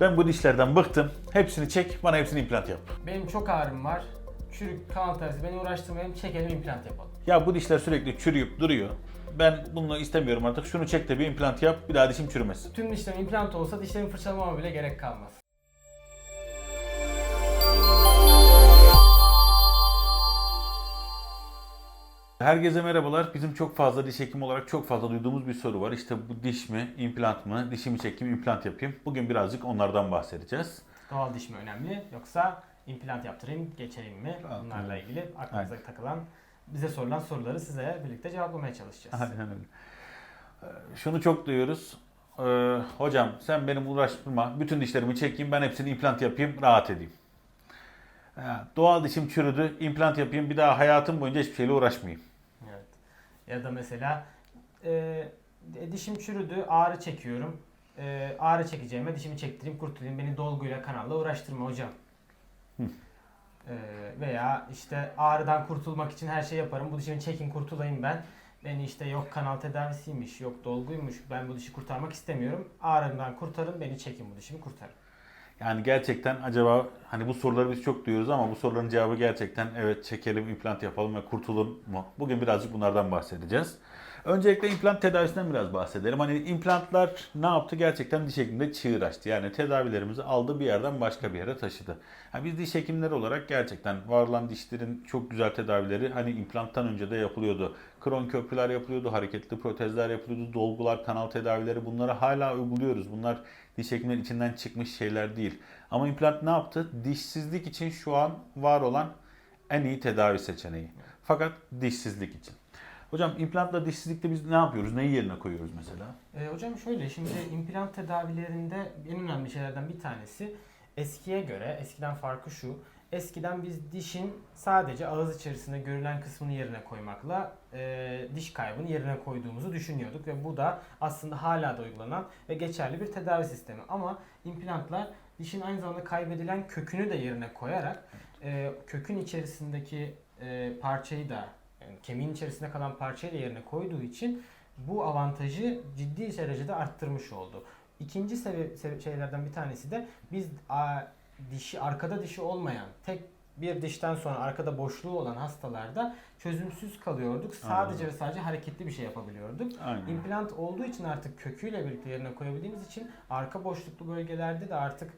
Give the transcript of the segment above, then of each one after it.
Ben bu dişlerden bıktım. Hepsini çek, bana hepsini implant yap. Benim çok ağrım var. Çürük kanal tersi beni uğraştırmayalım. Çekelim implant yapalım. Ya bu dişler sürekli çürüyüp duruyor. Ben bunu istemiyorum artık. Şunu çek de bir implant yap. Bir daha dişim çürümesin. Tüm dişlerim implant olsa dişlerimi fırçalamama bile gerek kalmaz. Herkese merhabalar. Bizim çok fazla diş hekimi olarak çok fazla duyduğumuz bir soru var. İşte bu diş mi, implant mı, dişimi çekeyim, implant yapayım. Bugün birazcık onlardan bahsedeceğiz. Doğal diş mi önemli yoksa implant yaptırayım geçeyim mi? Bunlarla ilgili aklınıza takılan bize sorulan soruları size birlikte cevaplamaya çalışacağız. Aynen öyle. Ee, Şunu çok duyuyoruz. Ee, hocam sen benim uğraştırma. Bütün dişlerimi çekeyim. Ben hepsini implant yapayım. Rahat edeyim. Ha, Doğal dişim çürüdü. implant yapayım. Bir daha hayatım boyunca hiçbir şeyle uğraşmayayım. Ya da mesela e, dişim çürüdü, ağrı çekiyorum. E, ağrı çekeceğime dişimi çektireyim, kurtulayım. Beni dolguyla kanalla uğraştırma hocam. Hı. E, veya işte ağrıdan kurtulmak için her şey yaparım. Bu dişimi çekin kurtulayım ben. Beni işte yok kanal tedavisiymiş, yok dolguymuş. Ben bu dişi kurtarmak istemiyorum. Ağrımdan kurtarın, beni çekin bu dişimi kurtarın. Yani gerçekten acaba hani bu soruları biz çok duyuyoruz ama bu soruların cevabı gerçekten evet çekelim, implant yapalım ve kurtulun mu? Bugün birazcık bunlardan bahsedeceğiz. Öncelikle implant tedavisinden biraz bahsedelim. Hani implantlar ne yaptı? Gerçekten diş hekiminde çığır açtı. Yani tedavilerimizi aldı bir yerden başka bir yere taşıdı. Yani biz diş hekimleri olarak gerçekten var olan dişlerin çok güzel tedavileri hani implanttan önce de yapılıyordu. Kron köprüler yapılıyordu, hareketli protezler yapılıyordu, dolgular, kanal tedavileri bunları hala uyguluyoruz. Bunlar diş hekimlerin içinden çıkmış şeyler değil. Ama implant ne yaptı? Dişsizlik için şu an var olan en iyi tedavi seçeneği. Fakat dişsizlik için. Hocam implantla dişsizlikte biz ne yapıyoruz? Neyi yerine koyuyoruz mesela? E, hocam şöyle şimdi implant tedavilerinde en önemli şeylerden bir tanesi eskiye göre eskiden farkı şu. Eskiden biz dişin sadece ağız içerisinde görülen kısmını yerine koymakla e, diş kaybını yerine koyduğumuzu düşünüyorduk ve bu da aslında hala da uygulanan ve geçerli bir tedavi sistemi. Ama implantlar dişin aynı zamanda kaybedilen kökünü de yerine koyarak e, kökün içerisindeki e, parçayı da yani kemiğin içerisinde kalan parçayı da yerine koyduğu için bu avantajı ciddi derecede arttırmış oldu. İkinci sebep, sebep şeylerden bir tanesi de biz a, dişi arkada dişi olmayan tek bir dişten sonra arkada boşluğu olan hastalarda çözümsüz kalıyorduk. Sadece Anladım. ve sadece hareketli bir şey yapabiliyorduk. Aynen. İmplant olduğu için artık köküyle birlikte yerine koyabildiğimiz için arka boşluklu bölgelerde de artık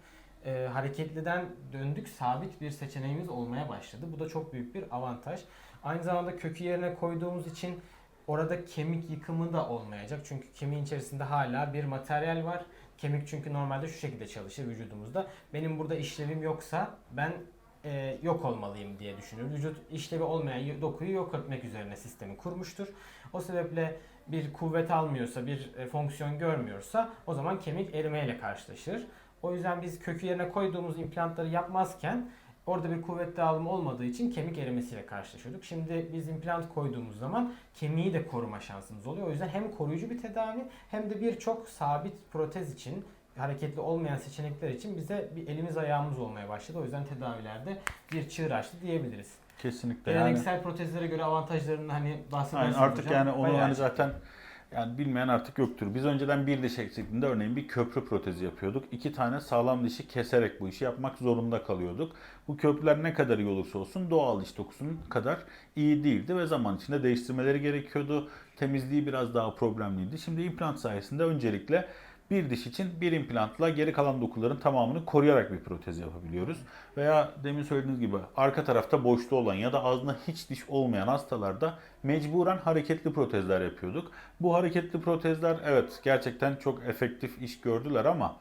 e, hareketliden döndük sabit bir seçeneğimiz olmaya başladı. Bu da çok büyük bir avantaj. Aynı zamanda kökü yerine koyduğumuz için orada kemik yıkımı da olmayacak. Çünkü kemiğin içerisinde hala bir materyal var. Kemik çünkü normalde şu şekilde çalışır vücudumuzda. Benim burada işlevim yoksa ben e, yok olmalıyım diye düşünüyorum. Vücut işlevi olmayan dokuyu yok etmek üzerine sistemi kurmuştur. O sebeple bir kuvvet almıyorsa, bir e, fonksiyon görmüyorsa o zaman kemik erimeyle karşılaşır. O yüzden biz kökü yerine koyduğumuz implantları yapmazken orada bir kuvvet dağılımı olmadığı için kemik erimesiyle karşılaşıyorduk. Şimdi biz implant koyduğumuz zaman kemiği de koruma şansımız oluyor. O yüzden hem koruyucu bir tedavi hem de birçok sabit protez için hareketli olmayan seçenekler için bize bir elimiz ayağımız olmaya başladı. O yüzden tedavilerde bir çığır açtı diyebiliriz. Kesinlikle yani. Geleneksel protezlere göre avantajlarını hani Aynen, bahsedersiniz artık hocam. yani onu Bayağı hani zaten yani bilmeyen artık yoktur. Biz önceden bir diş eksikliğinde örneğin bir köprü protezi yapıyorduk. İki tane sağlam dişi keserek bu işi yapmak zorunda kalıyorduk. Bu köprüler ne kadar iyi olursa olsun doğal diş dokusunun kadar iyi değildi ve zaman içinde değiştirmeleri gerekiyordu. Temizliği biraz daha problemliydi. Şimdi implant sayesinde öncelikle bir diş için bir implantla geri kalan dokuların tamamını koruyarak bir protez yapabiliyoruz. Veya demin söylediğiniz gibi arka tarafta boşluğu olan ya da ağzında hiç diş olmayan hastalarda mecburen hareketli protezler yapıyorduk. Bu hareketli protezler evet gerçekten çok efektif iş gördüler ama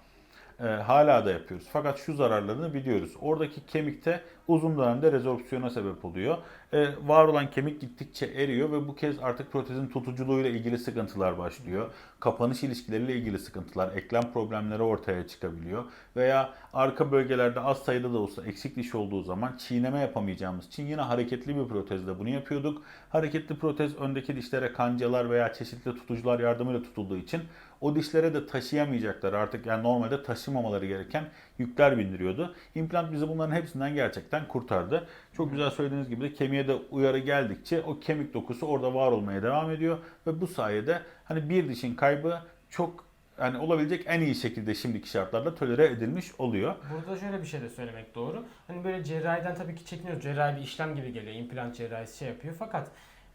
e, hala da yapıyoruz. Fakat şu zararlarını biliyoruz. Oradaki kemikte uzun dönemde rezorpsiyona sebep oluyor. E, var olan kemik gittikçe eriyor ve bu kez artık protezin tutuculuğuyla ilgili sıkıntılar başlıyor. Kapanış ilişkileriyle ilgili sıkıntılar, eklem problemleri ortaya çıkabiliyor. Veya arka bölgelerde az sayıda da olsa eksik diş olduğu zaman çiğneme yapamayacağımız için yine hareketli bir protezle bunu yapıyorduk. Hareketli protez öndeki dişlere kancalar veya çeşitli tutucular yardımıyla tutulduğu için o dişlere de taşıyamayacaklar artık yani normalde taşımamaları gereken yükler bindiriyordu. İmplant bizi bunların hepsinden gerçekten kurtardı. Çok güzel söylediğiniz gibi de kemiğe de uyarı geldikçe o kemik dokusu orada var olmaya devam ediyor ve bu sayede hani bir dişin kaybı çok yani olabilecek en iyi şekilde şimdiki şartlarda tolere edilmiş oluyor. Burada şöyle bir şey de söylemek doğru. Hani böyle cerrahiden tabii ki çekiniyoruz. Cerrahi bir işlem gibi geliyor. İmplant cerrahisi şey yapıyor. Fakat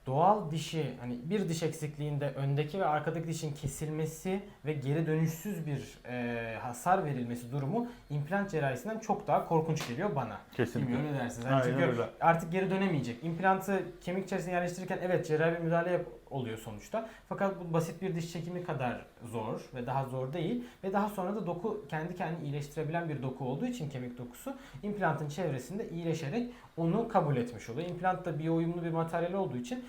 doğal dişi hani bir diş eksikliğinde öndeki ve arkadaki dişin kesilmesi ve geri dönüşsüz bir e, hasar verilmesi durumu implant cerrahisinden çok daha korkunç geliyor bana. Kesinlikle. Bilmiyorum ne dersiniz? Yani Aynen çünkü öyle. artık geri dönemeyecek. İmplantı kemik içerisine yerleştirirken evet cerrahi bir müdahale yap- oluyor sonuçta. Fakat bu basit bir diş çekimi kadar zor ve daha zor değil. Ve daha sonra da doku kendi kendini iyileştirebilen bir doku olduğu için kemik dokusu implantın çevresinde iyileşerek onu kabul etmiş oluyor. İmplant da biyouyumlu bir materyal olduğu için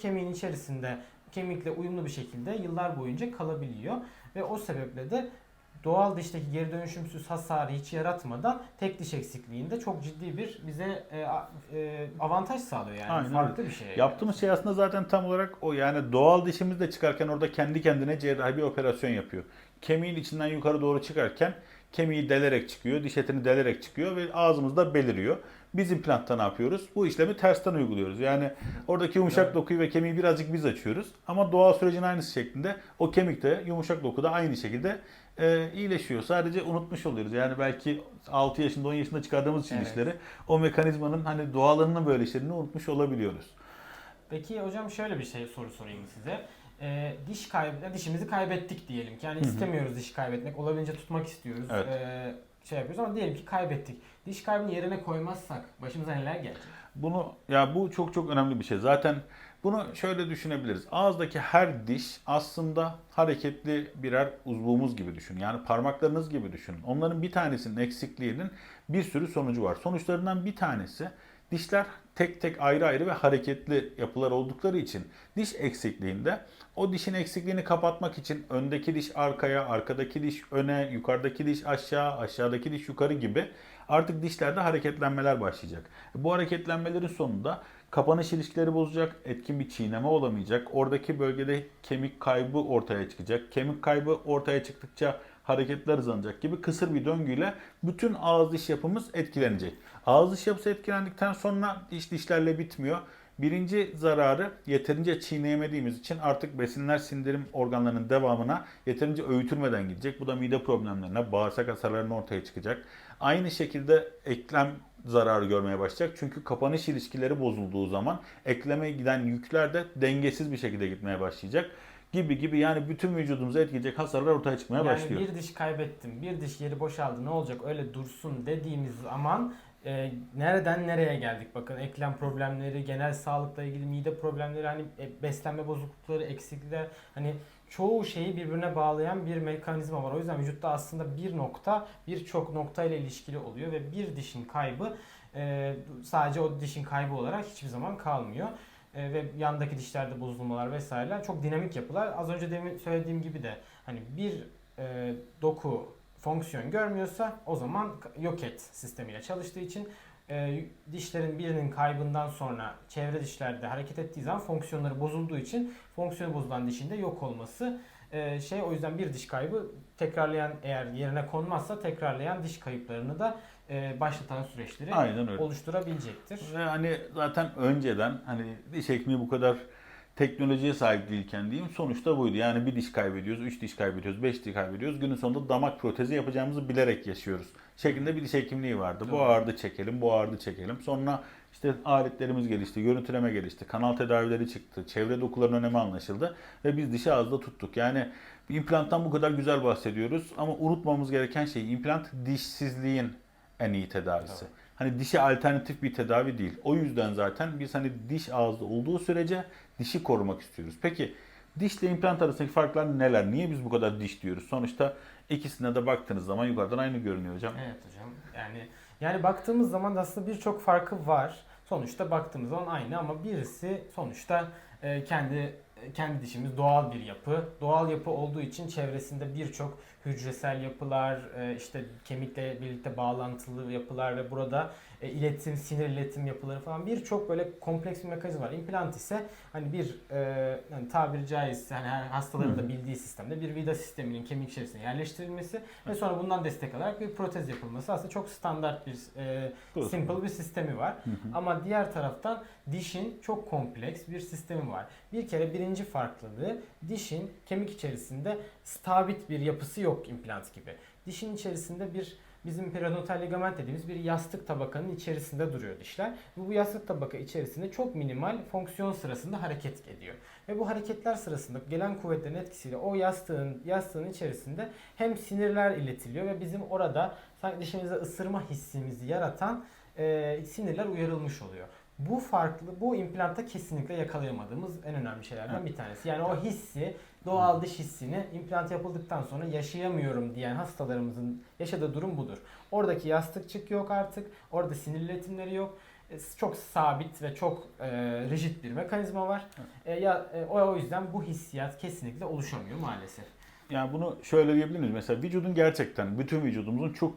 kemiğin içerisinde kemikle uyumlu bir şekilde yıllar boyunca kalabiliyor. Ve o sebeple de doğal dişteki geri dönüşümsüz hasarı hiç yaratmadan tek diş eksikliğinde çok ciddi bir bize e, e, avantaj sağlıyor yani. Aynen Farklı bir şey. Yaptığımız şey aslında zaten tam olarak o yani doğal dişimiz de çıkarken orada kendi kendine cerrahi bir operasyon yapıyor. Kemiğin içinden yukarı doğru çıkarken kemiği delerek çıkıyor, diş etini delerek çıkıyor ve ağzımızda beliriyor. Biz implantta ne yapıyoruz? Bu işlemi tersten uyguluyoruz. Yani oradaki yumuşak dokuyu ve kemiği birazcık biz açıyoruz. Ama doğal sürecin aynısı şeklinde o kemik de yumuşak doku da aynı şekilde e, iyileşiyor. Sadece unutmuş oluyoruz. Yani belki 6 yaşında 10 yaşında çıkardığımız için Evet. dişleri o mekanizmanın hani doğalının böyle işlerini unutmuş olabiliyoruz. Peki hocam şöyle bir şey soru sorayım size. E, diş kaybı, dişimizi kaybettik diyelim ki. Yani Hı hı. istemiyoruz diş kaybetmek. Olabildiğince tutmak istiyoruz. Evet. E, şey yapıyoruz ama diyelim ki kaybettik. Diş kaybını yerine koymazsak başımıza neler gelecek? Bunu ya bu çok çok önemli bir şey. Zaten bunu şöyle düşünebiliriz. Ağızdaki her diş aslında hareketli birer uzvumuz gibi düşünün. Yani parmaklarınız gibi düşünün. Onların bir tanesinin eksikliğinin bir sürü sonucu var. Sonuçlarından bir tanesi dişler tek tek ayrı ayrı ve hareketli yapılar oldukları için diş eksikliğinde o dişin eksikliğini kapatmak için öndeki diş arkaya, arkadaki diş öne, yukarıdaki diş aşağı, aşağıdaki diş yukarı gibi artık dişlerde hareketlenmeler başlayacak. Bu hareketlenmelerin sonunda kapanış ilişkileri bozacak, etkin bir çiğneme olamayacak. Oradaki bölgede kemik kaybı ortaya çıkacak. Kemik kaybı ortaya çıktıkça hareketler hızlanacak gibi kısır bir döngüyle bütün ağız diş yapımız etkilenecek. Ağız diş yapısı etkilendikten sonra diş dişlerle bitmiyor. Birinci zararı yeterince çiğneyemediğimiz için artık besinler sindirim organlarının devamına yeterince öğütülmeden gidecek. Bu da mide problemlerine, bağırsak hasarlarına ortaya çıkacak. Aynı şekilde eklem zararı görmeye başlayacak. Çünkü kapanış ilişkileri bozulduğu zaman ekleme giden yükler de dengesiz bir şekilde gitmeye başlayacak. Gibi gibi yani bütün vücudumuzu etkileyecek hasarlar ortaya çıkmaya yani başlıyor. bir diş kaybettim, bir diş yeri boşaldı ne olacak öyle dursun dediğimiz zaman e, nereden nereye geldik? Bakın eklem problemleri, genel sağlıkla ilgili mide problemleri, hani e, beslenme bozuklukları, eksiklikler hani çoğu şeyi birbirine bağlayan bir mekanizma var. O yüzden vücutta aslında bir nokta birçok nokta ile ilişkili oluyor ve bir dişin kaybı e, sadece o dişin kaybı olarak hiçbir zaman kalmıyor. E, ve yandaki dişlerde bozulmalar vesaireler çok dinamik yapılar. Az önce demin söylediğim gibi de hani bir e, doku fonksiyon görmüyorsa o zaman yok et sistemiyle çalıştığı için e, dişlerin birinin kaybından sonra çevre dişlerde hareket ettiği zaman fonksiyonları bozulduğu için fonksiyonu bozulan dişin de yok olması e, şey o yüzden bir diş kaybı tekrarlayan eğer yerine konmazsa tekrarlayan diş kayıplarını da e, başlatan süreçleri Aynen öyle. oluşturabilecektir. Ve hani zaten önceden hani diş hekimi bu kadar teknolojiye sahip değilken diyeyim sonuçta buydu. Yani bir diş kaybediyoruz, üç diş kaybediyoruz, beş diş kaybediyoruz. Günün sonunda damak protezi yapacağımızı bilerek yaşıyoruz. Şeklinde bir diş hekimliği vardı. Bu Doğru. ağırdı çekelim, bu ağırdı çekelim. Sonra işte aletlerimiz gelişti, görüntüleme gelişti, kanal tedavileri çıktı, çevre dokuların önemi anlaşıldı ve biz dişi ağızda tuttuk. Yani implanttan bu kadar güzel bahsediyoruz ama unutmamamız gereken şey implant dişsizliğin en iyi tedavisi. Tabii. Hani dişe alternatif bir tedavi değil. O yüzden zaten biz hani diş ağızda olduğu sürece dişi korumak istiyoruz. Peki dişle implant arasındaki farklar neler? Niye biz bu kadar diş diyoruz? Sonuçta ikisine de baktığınız zaman yukarıdan aynı görünüyor hocam. Evet hocam. Yani yani baktığımız zaman da aslında birçok farkı var. Sonuçta baktığımız zaman aynı ama birisi sonuçta e, kendi kendi dişimiz doğal bir yapı. Doğal yapı olduğu için çevresinde birçok hücresel yapılar, e, işte kemikle birlikte bağlantılı yapılar ve burada e, iletim, sinir iletim yapıları falan birçok böyle kompleks bir mekanizma var. İmplant ise hani bir e, hani tabiri caizse hani her hastaların da bildiği sistemde bir vida sisteminin kemik içerisine yerleştirilmesi ve sonra bundan destek alarak bir protez yapılması aslında çok standart bir e, Doğru. simple bir sistemi var. Hı hı. Ama diğer taraftan dişin çok kompleks bir sistemi var. Bir kere birinci farklılığı dişin kemik içerisinde sabit bir yapısı yok implant gibi. Dişin içerisinde bir bizim periodontal ligament dediğimiz bir yastık tabakanın içerisinde duruyor dişler. Ve bu yastık tabaka içerisinde çok minimal fonksiyon sırasında hareket ediyor. Ve bu hareketler sırasında gelen kuvvetlerin etkisiyle o yastığın yastığın içerisinde hem sinirler iletiliyor ve bizim orada sanki dişimize ısırma hissimizi yaratan e, sinirler uyarılmış oluyor. Bu farklı, bu implantta kesinlikle yakalayamadığımız en önemli şeylerden bir tanesi. Yani o hissi, doğal diş hissini implant yapıldıktan sonra yaşayamıyorum diyen hastalarımızın yaşadığı durum budur. Oradaki yastıkçık yok artık, orada sinir iletimleri yok. E, Çok sabit ve çok e, rigid bir mekanizma var. E, ya, e, o, o yüzden bu hissiyat kesinlikle oluşamıyor maalesef. Yani bunu şöyle diyebilir miyiz? Mesela vücudun gerçekten bütün vücudumuzun çok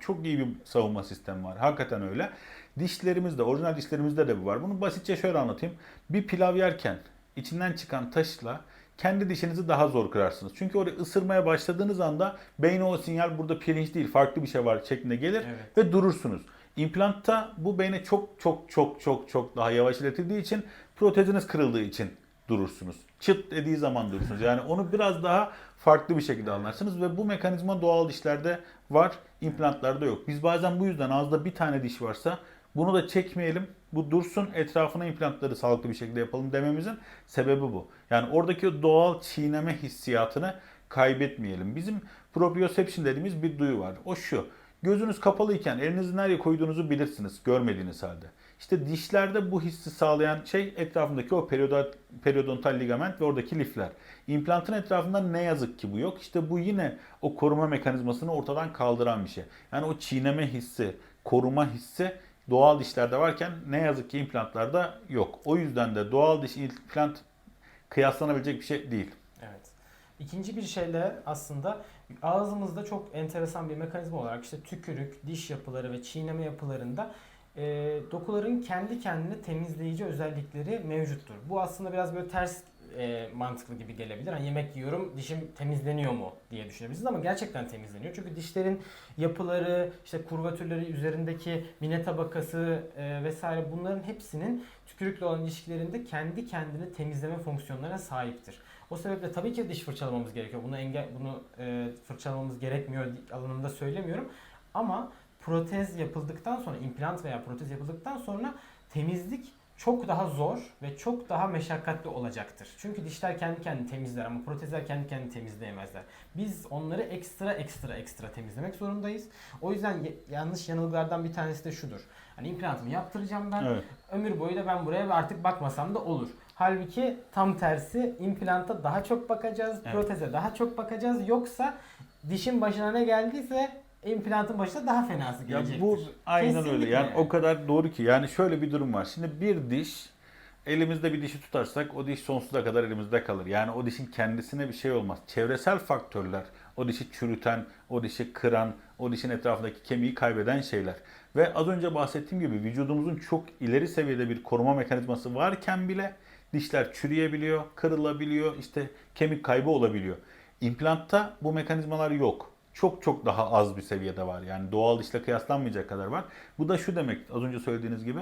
çok iyi bir savunma sistemi var. Hakikaten öyle. Dişlerimizde, orijinal dişlerimizde de bu var. Bunu basitçe şöyle anlatayım. Bir pilav yerken içinden çıkan taşla kendi dişinizi daha zor kırarsınız. Çünkü orayı ısırmaya başladığınız anda beyne o sinyal burada pirinç değil farklı bir şey var şeklinde gelir Evet. ve durursunuz. İmplantta bu beyne çok çok çok çok çok daha yavaş iletildiği için proteziniz kırıldığı için durursunuz. Çıt dediği zaman durursunuz. Yani onu biraz daha farklı bir şekilde anlarsınız ve bu mekanizma doğal dişlerde var, implantlarda yok. Biz bazen bu yüzden ağızda bir tane diş varsa bunu da çekmeyelim, bu dursun, etrafına implantları sağlıklı bir şekilde yapalım dememizin sebebi bu. Yani oradaki doğal çiğneme hissiyatını kaybetmeyelim. Bizim proprioception dediğimiz bir duyu var. O şu. Gözünüz kapalıyken elinizi nereye koyduğunuzu bilirsiniz görmediğiniz halde. İşte dişlerde bu hissi sağlayan şey etrafındaki o periodontal, periodontal ligament ve oradaki lifler. İmplantın etrafında ne yazık ki bu yok. İşte bu yine o koruma mekanizmasını ortadan kaldıran bir şey. Yani o çiğneme hissi, koruma hissi doğal dişlerde varken ne yazık ki implantlarda yok. O yüzden de doğal diş implant kıyaslanabilecek bir şey değil. Evet. İkinci bir şeyle aslında ağzımızda çok enteresan bir mekanizma olarak işte tükürük, diş yapıları ve çiğneme yapılarında e, dokuların kendi kendine temizleyici özellikleri mevcuttur. Bu aslında biraz böyle ters e, mantıklı gibi gelebilir. Hani yemek yiyorum, dişim temizleniyor mu diye düşünebilirsiniz ama gerçekten temizleniyor. Çünkü dişlerin yapıları, işte kurvatürleri üzerindeki mine tabakası e, vesaire bunların hepsinin tükürükle olan ilişkilerinde kendi kendini temizleme fonksiyonlarına sahiptir. O sebeple tabii ki diş fırçalamamız gerekiyor. Bunu engel bunu e, fırçalamamız gerekmiyor alanında söylemiyorum. Ama protez yapıldıktan sonra implant veya protez yapıldıktan sonra temizlik çok daha zor ve çok daha meşakkatli olacaktır. Çünkü dişler kendi kendini temizler ama protezler kendi kendini temizleyemezler. Biz onları ekstra ekstra ekstra temizlemek zorundayız. O yüzden yanlış yanılgılardan bir tanesi de şudur. Hani implantımı yaptıracağım ben. Evet. Ömür boyu da ben buraya artık bakmasam da olur. Halbuki tam tersi implanta daha çok bakacağız, Evet. proteze daha çok bakacağız. Yoksa dişin başına ne geldiyse implantın başına daha fenası Ya gelecektir. bu aynen Kesinlikle. öyle. Yani o kadar doğru ki. Yani şöyle bir durum var. Şimdi bir diş elimizde bir dişi tutarsak o diş sonsuza kadar elimizde kalır. Yani o dişin kendisine bir şey olmaz. Çevresel faktörler o dişi çürüten, o dişi kıran, o dişin etrafındaki kemiği kaybeden şeyler. Ve az önce bahsettiğim gibi vücudumuzun çok ileri seviyede bir koruma mekanizması varken bile dişler çürüyebiliyor, kırılabiliyor, işte kemik kaybı olabiliyor. İmplantta bu mekanizmalar yok. Çok çok daha az bir seviyede var. Yani doğal dişle kıyaslanmayacak kadar var. Bu da şu demek az önce söylediğiniz gibi.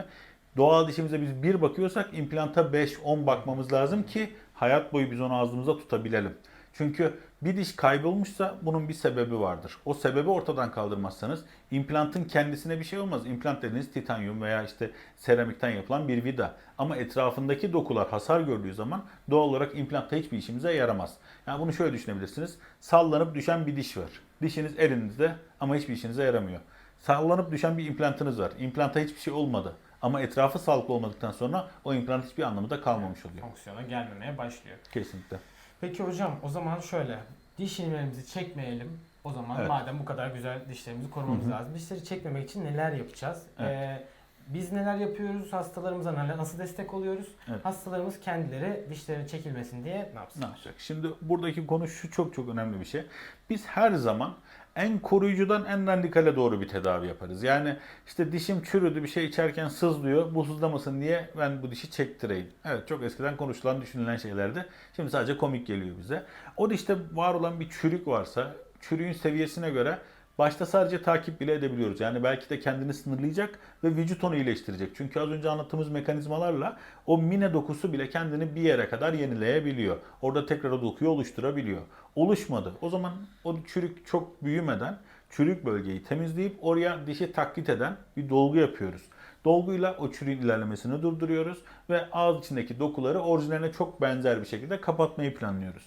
Doğal dişimize biz bir bakıyorsak implanta 5-10 bakmamız lazım ki hayat boyu biz onu ağzımızda tutabilelim. Çünkü bir diş kaybolmuşsa bunun bir sebebi vardır. O sebebi ortadan kaldırmazsanız implantın kendisine bir şey olmaz. İmplant dediğiniz titanyum veya işte seramikten yapılan bir vida. Ama etrafındaki dokular hasar gördüğü zaman doğal olarak implantta hiçbir işimize yaramaz. Yani bunu şöyle düşünebilirsiniz. Sallanıp düşen bir diş var. Dişiniz elinizde ama hiçbir işinize yaramıyor. Sallanıp düşen bir implantınız var. İmplanta hiçbir şey olmadı. Ama etrafı sağlıklı olmadıktan sonra o implant hiçbir anlamı da kalmamış oluyor. fonksiyona gelmemeye başlıyor. Kesinlikle. Peki hocam o zaman şöyle diş iğnelerimizi çekmeyelim. O zaman Evet. madem bu kadar güzel dişlerimizi korumamız Hı hı. lazım. Dişleri çekmemek için neler yapacağız? Evet. Ee, biz neler yapıyoruz? Hastalarımıza nasıl destek oluyoruz? Evet. Hastalarımız kendileri dişleri çekilmesin diye ne yapsın? Ne yapacak? Şimdi buradaki konu şu çok çok önemli bir şey. Biz her zaman en koruyucudan en radikale doğru bir tedavi yaparız. Yani işte dişim çürüdü bir şey içerken sızlıyor. Bu sızlamasın diye ben bu dişi çektireyim. Evet çok eskiden konuşulan düşünülen şeylerdi. Şimdi sadece komik geliyor bize. O dişte var olan bir çürük varsa çürüğün seviyesine göre Başta sadece takip bile edebiliyoruz. Yani belki de kendini sınırlayacak ve vücut onu iyileştirecek. Çünkü az önce anlattığımız mekanizmalarla o mine dokusu bile kendini bir yere kadar yenileyebiliyor. Orada tekrar o dokuyu oluşturabiliyor. Oluşmadı. O zaman o çürük çok büyümeden çürük bölgeyi temizleyip oraya dişi taklit eden bir dolgu yapıyoruz. Dolguyla o çürüğün ilerlemesini durduruyoruz ve ağız içindeki dokuları orijinaline çok benzer bir şekilde kapatmayı planlıyoruz.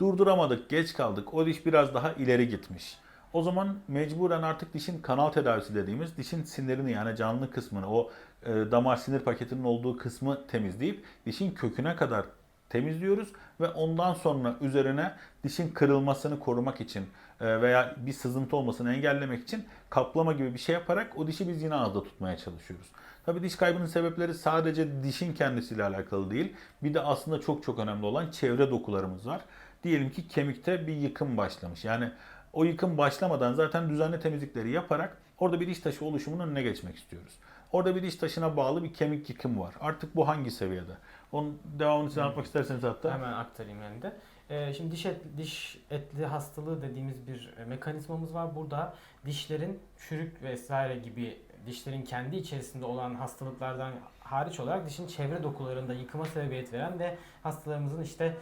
Durduramadık, geç kaldık. O diş biraz daha ileri gitmiş. O zaman mecburen artık dişin kanal tedavisi dediğimiz dişin sinirini yani canlı kısmını o e, damar sinir paketinin olduğu kısmı temizleyip dişin köküne kadar temizliyoruz ve ondan sonra üzerine dişin kırılmasını korumak için e, veya bir sızıntı olmasını engellemek için kaplama gibi bir şey yaparak o dişi biz yine ağızda tutmaya çalışıyoruz. Tabii diş kaybının sebepleri sadece dişin kendisiyle alakalı değil. Bir de aslında çok çok önemli olan çevre dokularımız var. Diyelim ki kemikte bir yıkım başlamış. Yani o yıkım başlamadan zaten düzenli temizlikleri yaparak orada bir diş taşı oluşumunun önüne geçmek istiyoruz. Orada bir diş taşına bağlı bir kemik yıkım var. Artık bu hangi seviyede? Onun devamını size anlatmak isterseniz hatta. Hemen aktarayım ben de. Ee, şimdi diş, et, diş etli hastalığı dediğimiz bir e, mekanizmamız var. Burada dişlerin çürük vesaire gibi dişlerin kendi içerisinde olan hastalıklardan hariç olarak dişin çevre dokularında yıkıma sebebiyet veren ve hastalarımızın işte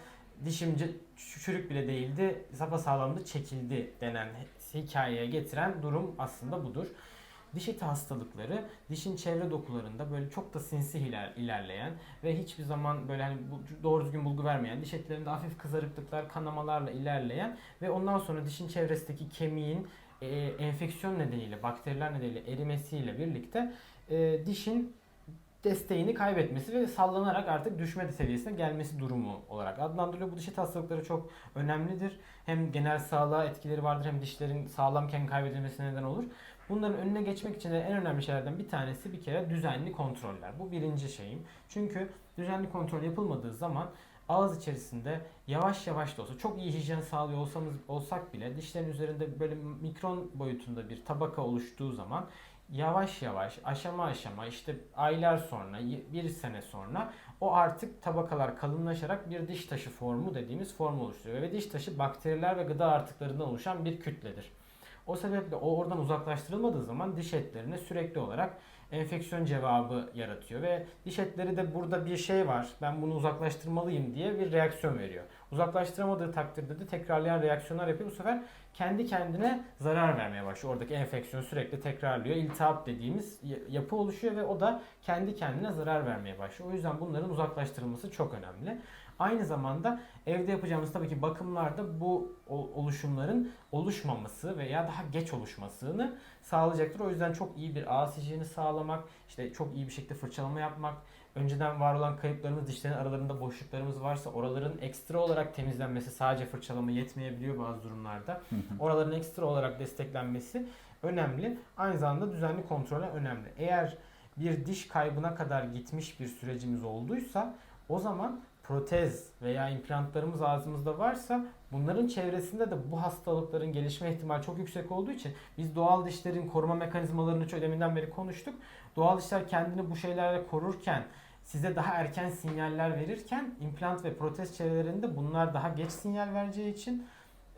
dişimce çürük bile değildi, sapasağlamdı, çekildi denen hikayeye getiren durum aslında budur. Diş eti hastalıkları dişin çevre dokularında böyle çok da sinsi iler- ilerleyen ve hiçbir zaman böyle hani bu- doğru düzgün bulgu vermeyen, diş etlerinde hafif kızarıklıklar, kanamalarla ilerleyen ve ondan sonra dişin çevresindeki kemiğin e, enfeksiyon nedeniyle, bakteriler nedeniyle erimesiyle birlikte e, dişin desteğini kaybetmesi ve sallanarak artık düşme seviyesine gelmesi durumu olarak adlandırılıyor. Bu diş eti hastalıkları çok önemlidir. Hem genel sağlığa etkileri vardır hem dişlerin sağlamken kaybedilmesine neden olur. Bunların önüne geçmek için de en önemli şeylerden bir tanesi bir kere düzenli kontroller. Bu birinci şeyim. Çünkü düzenli kontrol yapılmadığı zaman ağız içerisinde yavaş yavaş da olsa çok iyi hijyen sağlıyor olsamız olsak bile dişlerin üzerinde böyle mikron boyutunda bir tabaka oluştuğu zaman yavaş yavaş aşama aşama işte aylar sonra bir sene sonra o artık tabakalar kalınlaşarak bir diş taşı formu dediğimiz formu oluşturuyor. Ve diş taşı bakteriler ve gıda artıklarından oluşan bir kütledir. O sebeple o oradan uzaklaştırılmadığı zaman diş etlerine sürekli olarak enfeksiyon cevabı yaratıyor ve diş etleri de burada bir şey var ben bunu uzaklaştırmalıyım diye bir reaksiyon veriyor. Uzaklaştıramadığı takdirde de tekrarlayan reaksiyonlar yapıyor. Bu sefer kendi kendine zarar vermeye başlıyor. Oradaki enfeksiyon sürekli tekrarlıyor. İltihap dediğimiz yapı oluşuyor ve o da kendi kendine zarar vermeye başlıyor. O yüzden bunların uzaklaştırılması çok önemli. Aynı zamanda evde yapacağımız tabii ki bakımlarda bu oluşumların oluşmaması veya daha geç oluşmasını sağlayacaktır. O yüzden çok iyi bir ağız hijyeni sağlamak, işte çok iyi bir şekilde fırçalama yapmak, önceden var olan kayıplarımız, dişlerin aralarında boşluklarımız varsa oraların ekstra olarak temizlenmesi sadece fırçalama yetmeyebiliyor bazı durumlarda. Oraların ekstra olarak desteklenmesi önemli. Aynı zamanda düzenli kontroller önemli. Eğer bir diş kaybına kadar gitmiş bir sürecimiz olduysa o zaman protez veya implantlarımız ağzımızda varsa bunların çevresinde de bu hastalıkların gelişme ihtimali çok yüksek olduğu için biz doğal dişlerin koruma mekanizmalarını çok deminden beri konuştuk. Doğal dişler kendini bu şeylerle korurken size daha erken sinyaller verirken implant ve protez çevrelerinde bunlar daha geç sinyal vereceği için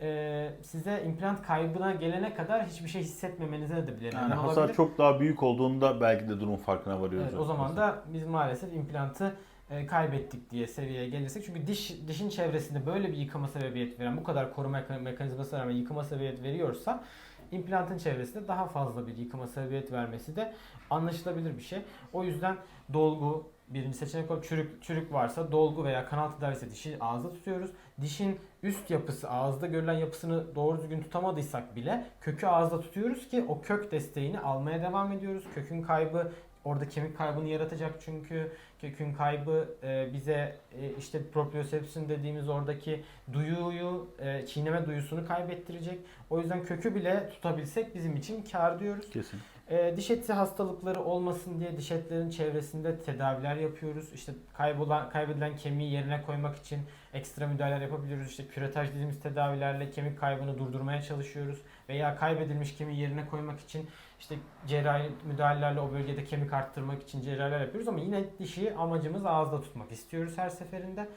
e, size implant kaybına gelene kadar hiçbir şey hissetmemenize de bile Yani hasar olabilir. çok daha büyük olduğunda belki de durum farkına varıyoruz. Evet, o zaman da biz maalesef implantı e, kaybettik diye seviyeye gelirsek çünkü diş dişin çevresinde böyle bir yıkama sebebiyet veren bu kadar koruma meka- mekanizmasına rağmen yıkıma sebebiyet veriyorsa implantın çevresinde daha fazla bir yıkıma sebebiyet vermesi de anlaşılabilir bir şey. O yüzden dolgu birinci seçenek olarak çürük çürük varsa dolgu veya kanal tedavisi dişi ağızda tutuyoruz. Dişin üst yapısı ağızda görülen yapısını doğru düzgün tutamadıysak bile kökü ağızda tutuyoruz ki o kök desteğini almaya devam ediyoruz. Kökün kaybı orada kemik kaybını yaratacak çünkü kökün kaybı e, bize e, işte propriosepsin dediğimiz oradaki duyuyu e, çiğneme duyusunu kaybettirecek. O yüzden kökü bile tutabilsek bizim için kar diyoruz. Kesin. E, diş eti hastalıkları olmasın diye diş etlerin çevresinde tedaviler yapıyoruz. İşte kaybolan, kaybedilen kemiği yerine koymak için ekstra müdahaleler yapabiliyoruz. İşte küretaj dediğimiz tedavilerle kemik kaybını durdurmaya çalışıyoruz. Veya kaybedilmiş kemiği yerine koymak için işte cerrahi müdahalelerle o bölgede kemik arttırmak için cerrahiler yapıyoruz. Ama yine dişi amacımız ağızda tutmak istiyoruz her seferinde.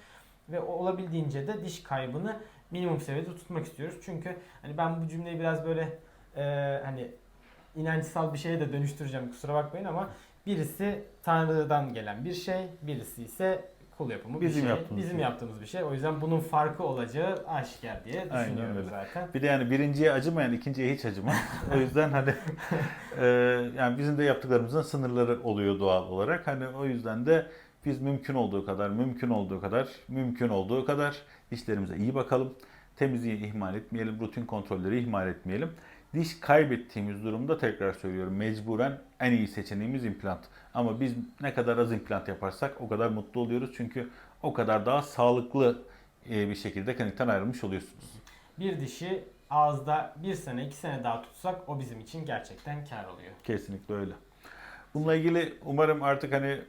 Ve olabildiğince de diş kaybını minimum seviyede tutmak istiyoruz. Çünkü hani ben bu cümleyi biraz böyle e, hani inançsal bir şeye de dönüştüreceğim kusura bakmayın ama birisi Tanrı'dan gelen bir şey, birisi ise kul yapımı Bizim bir şey. yaptığımız Bizim şey. yaptığımız bir şey. O yüzden bunun farkı olacağı aşikar diye Aynen düşünüyorum öyle. zaten. Bir de yani birinciye acımayan ikinciye hiç acımaz. o yüzden hani e, yani bizim de yaptıklarımızın sınırları oluyor doğal olarak. Hani o yüzden de biz mümkün olduğu kadar, mümkün olduğu kadar, mümkün olduğu kadar dişlerimize iyi bakalım. Temizliği ihmal etmeyelim, rutin kontrolleri ihmal etmeyelim. Diş kaybettiğimiz durumda tekrar söylüyorum mecburen en iyi seçeneğimiz implant. Ama biz ne kadar az implant yaparsak o kadar mutlu oluyoruz. Çünkü o kadar daha sağlıklı e, bir şekilde klinikten ayrılmış oluyorsunuz. Bir dişi ağızda bir sene, iki sene daha tutsak o bizim için gerçekten kar oluyor. Kesinlikle öyle. Bununla ilgili umarım artık hani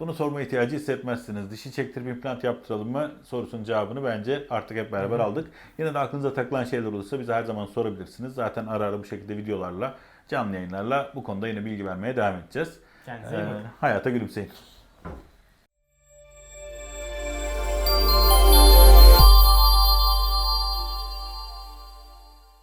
bunu sorma ihtiyacı hissetmezsiniz. Dişi çektirip implant yaptıralım mı sorusunun cevabını bence artık hep beraber aldık. Yine de aklınıza takılan şeyler olursa bize her zaman sorabilirsiniz. Zaten ara ara bu şekilde videolarla, canlı yayınlarla bu konuda yine bilgi vermeye devam edeceğiz. Kendinize iyi Ee, bakın. hayata gülümseyin.